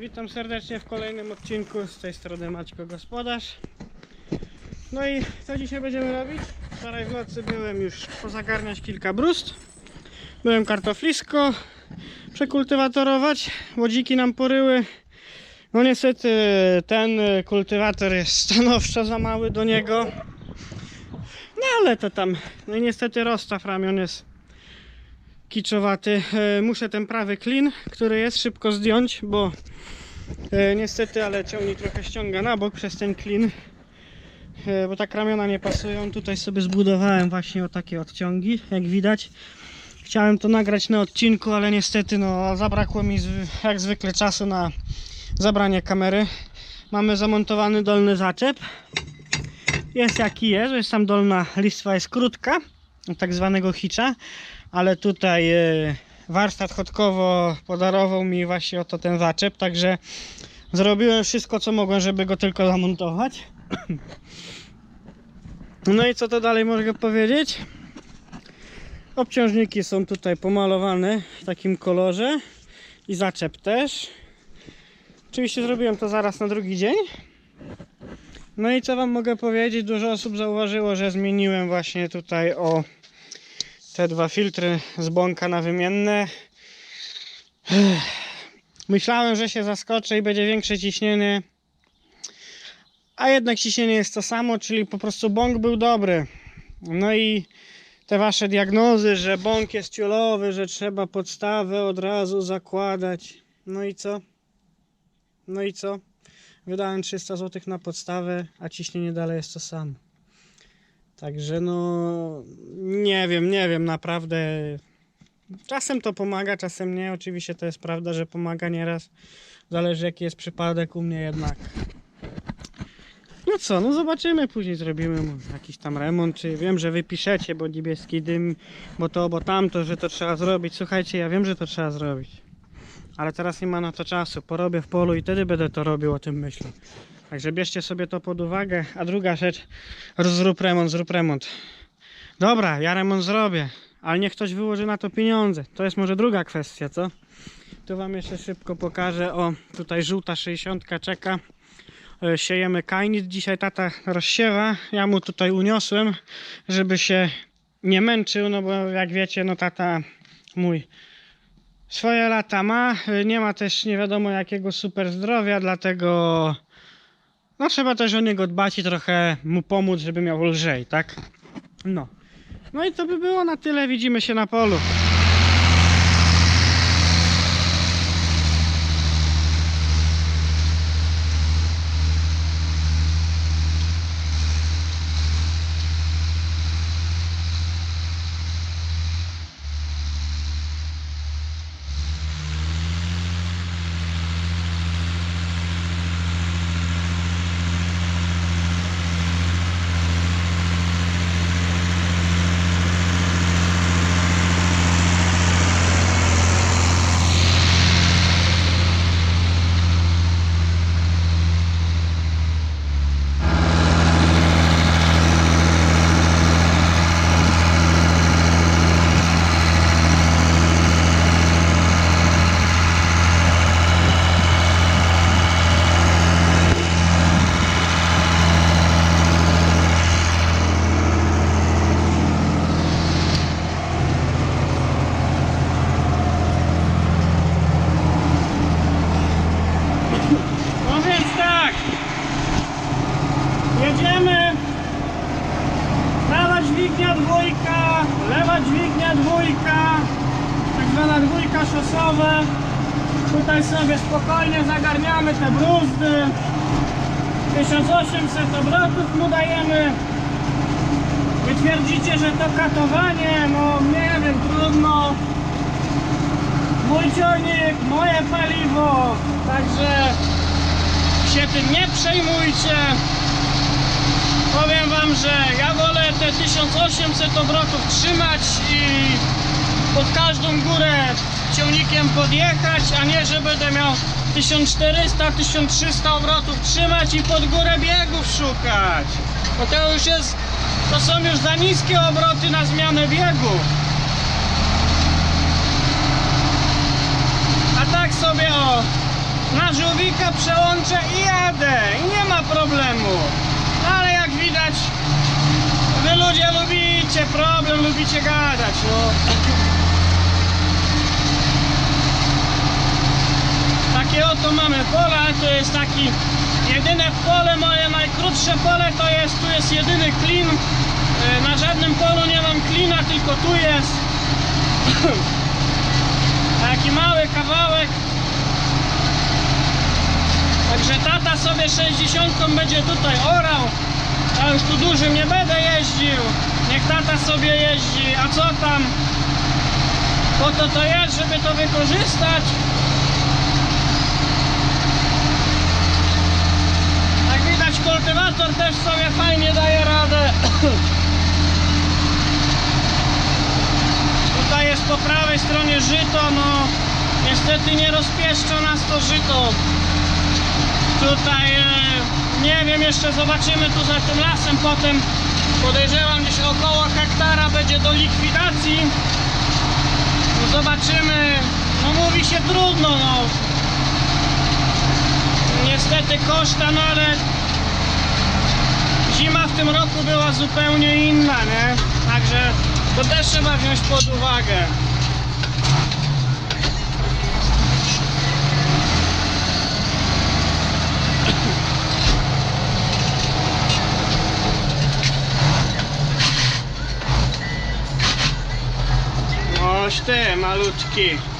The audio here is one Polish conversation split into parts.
Witam serdecznie w kolejnym odcinku. Z tej strony Maćko Gospodarz. No i co dzisiaj będziemy robić? Wczoraj w nocy byłem już pozagarniać kilka brust. Byłem kartoflisko przekultywatorować. Łodziki nam poryły. No niestety ten kultywator jest stanowczo za mały do niego. No ale to tam. No i niestety rozstaw ramion jest kiczowaty. E, Muszę ten prawy klin, który jest, szybko zdjąć, bo e, niestety, ale ciągnik trochę ściąga na bok przez ten klin, e, bo tak ramiona nie pasują. Tutaj sobie zbudowałem właśnie o takie odciągi, jak widać. Chciałem to nagrać na odcinku, ale niestety no, zabrakło mi jak zwykle czasu na zabranie kamery. Mamy zamontowany dolny zaczep. Jest jaki jest, jest tam dolna listwa jest krótka, tak zwanego hitcha ale tutaj e, warsztat chodkowo podarował mi właśnie oto ten zaczep, także zrobiłem wszystko co mogłem, żeby go tylko zamontować. No i co to dalej mogę powiedzieć? Obciążniki są tutaj pomalowane w takim kolorze i zaczep też. Oczywiście zrobiłem to zaraz na drugi dzień. No i co wam mogę powiedzieć? Dużo osób zauważyło, że zmieniłem właśnie tutaj o te dwa filtry z bąka na wymienne. Myślałem, że się zaskoczę i będzie większe ciśnienie. A jednak ciśnienie jest to samo, czyli po prostu bąk był dobry. No i te wasze diagnozy, że bąk jest ciulowy, że trzeba podstawę od razu zakładać. No i co? No i co? Wydałem 300 zł na podstawę, a ciśnienie dalej jest to samo. Także no nie wiem, nie wiem, naprawdę. Czasem to pomaga, czasem nie. Oczywiście to jest prawda, że pomaga nieraz. Zależy jaki jest przypadek u mnie jednak. No co, no zobaczymy, później zrobimy jakiś tam remont, czy wiem, że wy piszecie, bo niebieski dym, bo to, bo tamto, że to trzeba zrobić. Słuchajcie, ja wiem, że to trzeba zrobić. Ale teraz nie ma na to czasu. Porobię w polu i wtedy będę to robił, o tym myślę. Także bierzcie sobie to pod uwagę. A druga rzecz, zrób remont, zrób remont. Dobra, ja remont zrobię, ale niech ktoś wyłoży na to pieniądze. To jest może druga kwestia, co? Tu wam jeszcze szybko pokażę. O, tutaj żółta 60 czeka. E, Siejemy kainit. Dzisiaj tata rozsiewa. Ja mu tutaj uniosłem, żeby się nie męczył, no bo jak wiecie, no tata mój swoje lata ma. E, Nie ma też nie wiadomo jakiego super zdrowia, dlatego no trzeba też o niego dbać i trochę mu pomóc, żeby miał lżej, tak? No. No i to by było na tyle. Widzimy się na polu. Zagarniamy te bruzdy. 1800 obrotów mu dajemy. Wy twierdzicie, że to katowanie, no nie wiem, trudno. Mój ciągnik, moje paliwo, także się tym nie przejmujcie. Powiem wam, że ja wolę te 1800 obrotów trzymać i pod każdą górę ciągnikiem podjechać, a nie, że będę miał 1400-1300 obrotów trzymać i pod górę biegów szukać. Bo to już jest, to są już za niskie obroty na zmianę biegów. A tak sobie o na żółwika przełączę i jadę. I nie ma problemu. No ale jak widać, wy ludzie lubicie problem, lubicie gadać, no. Takie oto mamy pole, to jest taki jedyne pole moje, najkrótsze pole to jest, tu jest jedyny klin. E, Na żadnym polu nie mam klina, tylko tu jest. Taki mały kawałek. Także tata sobie 60 będzie tutaj orał. Ja już tu dużym nie będę jeździł. Niech tata sobie jeździ. A co tam? Po to to jest, żeby to wykorzystać. Jak widać kultywator też sobie fajnie daje radę. Tutaj jest po prawej stronie żyto, no niestety nie rozpieszcza nas to żyto. Tutaj e, nie wiem, jeszcze zobaczymy tu za tym lasem potem. Podejrzewam gdzieś około hektara będzie do likwidacji. No zobaczymy. No mówi się trudno, no. Niestety koszta, no ale w tym roku była zupełnie inna, nie? Także to też trzeba wziąć pod uwagę. Ty, malutki.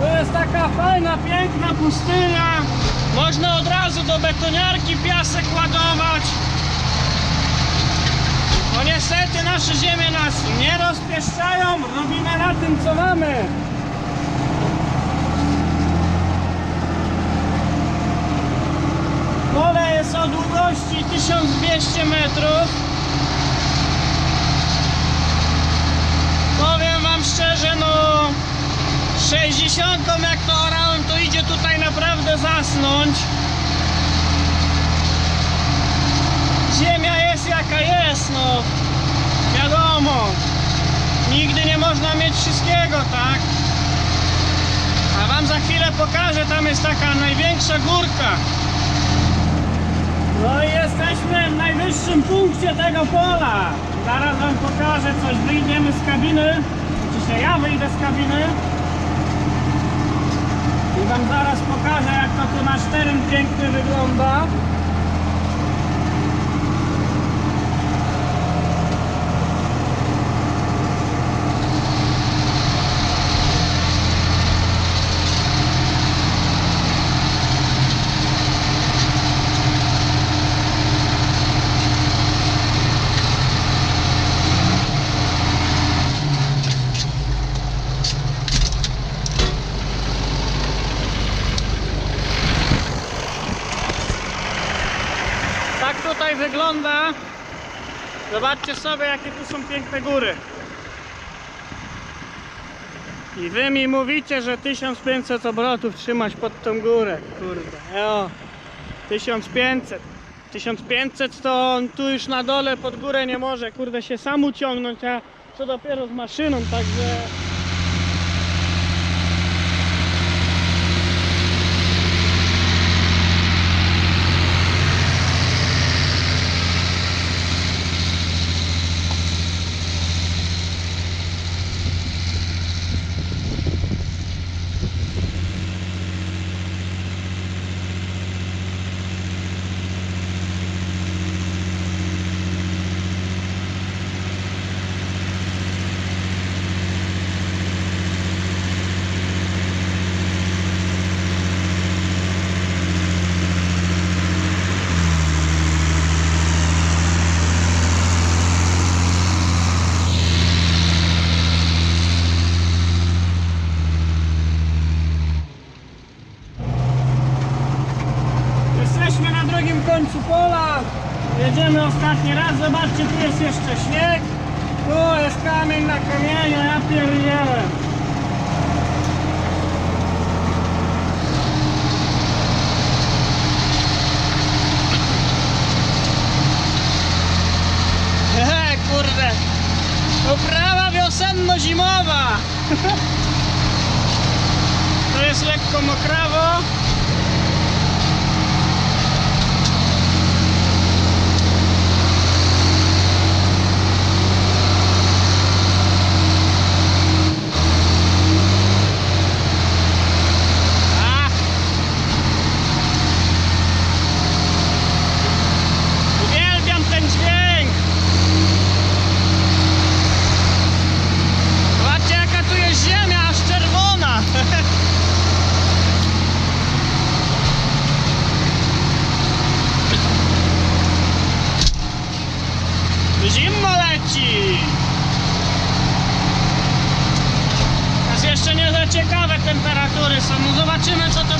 To jest taka fajna, piękna pustynia. Można od razu do betoniarki piasek ładować. No niestety nasze ziemie nas nie rozpieszczają. Robimy na tym co mamy. Pole jest o długości 1200 metrów. Powiem wam szczerze, no 60 jak to orałem, to idzie tutaj naprawdę zasnąć. Ziemia jest jaka jest, no wiadomo. Nigdy nie można mieć wszystkiego, tak? A wam za chwilę pokażę, tam jest taka największa górka. No i jesteśmy w najwyższym punkcie tego pola. Zaraz wam pokażę coś. Wyjdziemy z kabiny. Oczywiście ja wyjdę z kabiny. Wam zaraz pokażę jak to tu nasz teren piękny wygląda. tutaj wygląda. Zobaczcie sobie, jakie tu są piękne góry. I wy mi mówicie, że 1500 obrotów trzymać pod tą górę. Kurde, jo. 1500. 1500 to on tu już na dole pod górę nie może, kurde, się sam uciągnąć, a co dopiero z maszyną, także... Jesteśmy na drugim końcu pola. Jedziemy ostatni raz. Zobaczcie, tu jest jeszcze śnieg. Tu jest kamień na kamieniu. Ja pierdzielę. Ehe, kurde. Uprawa wiosenno-zimowa. To jest lekko mokrawo. Ach. Uwielbiam ten dźwięk. Zobaczcie jaka tu jest ziemia, aż czerwona. Zimno leci. Teraz jeszcze nie za ciekawe temperatury są. No zobaczymy co to